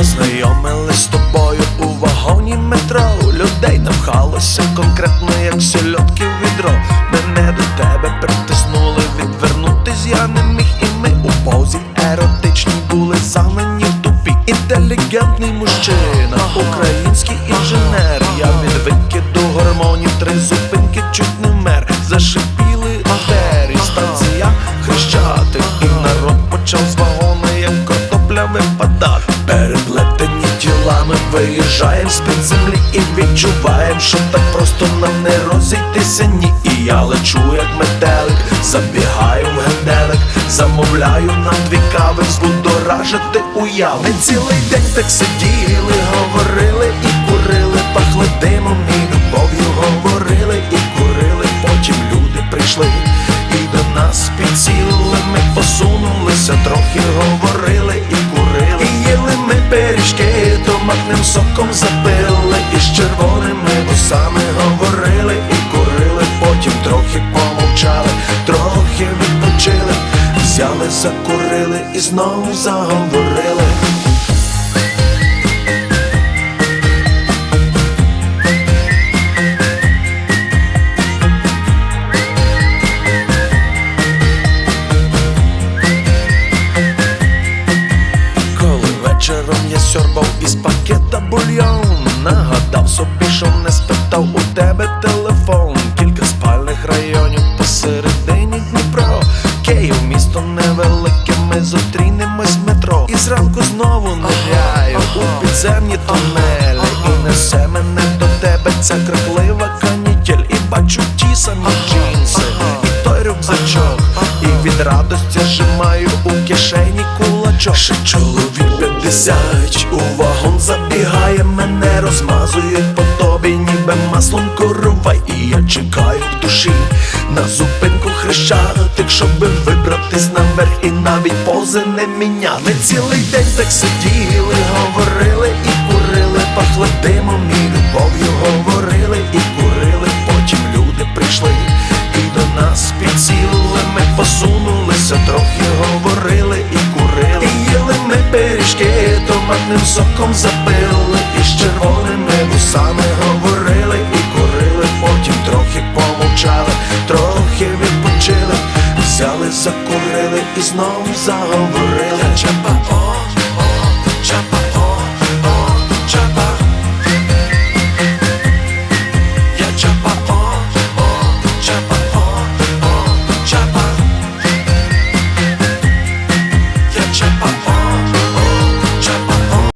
познайомились з тобою у вагоні метро Людей напхалося конкретно, як сільотки в відро. Мене до тебе притиснули, відвернутись я не міг, і ми у повзі еротичні були загнані в тупі. Інтелігентний мужчина, український інженер. Я від викиду гормонів, три зупинки чуть не мер. Зашипіли матері, станція хрещати, і народ почав з вагона, як картопля випадати. Виїжджаєм з під землі і відчуваєм, що так просто нам не розійтися ні. І я лечу, як метелик, забігаю в генделик, замовляю нам дві кави, збудоражити уяви. Ми цілий день так сиділи, говорили і курили, пахли димом томатним соком запили, і з червоними вусами говорили і курили. Потім трохи помовчали, трохи відпочили, взяли, закурили і знову заговорили. Сьорбав із пакета бульйон. Нагадав собі, що не спитав у тебе телефон. Кілька спальних районів посередині Дніпро. Київ місто невелике, ми зустрінемось метро. І зранку знову ниряю у підземні тунелі. І несе мене до тебе ця крахлива канітель. І бачу ті самі джинси, від радості зжимаю у кишені кулачок. Ще чоловік 50 у вагон забігає, мене розмазують по тобі, ніби маслом коровай І я чекаю в душі на зупинку хрещатик, щоби вибратись наверх і навіть пози не міняти Ми цілий день так сиділи, говорили і курили, пахли димом і любов'ю говорили і курили, потім люди прийшли і до нас підсіли, ми посунулися, трохи говорили і курили. І їли ми пиріжки, томатним соком запили, і з червоними вусами говорили і курили, потім трохи помовчали, трохи відпочили, взяли, закурили і знову заговорили. Чапа, о, о, Чапа,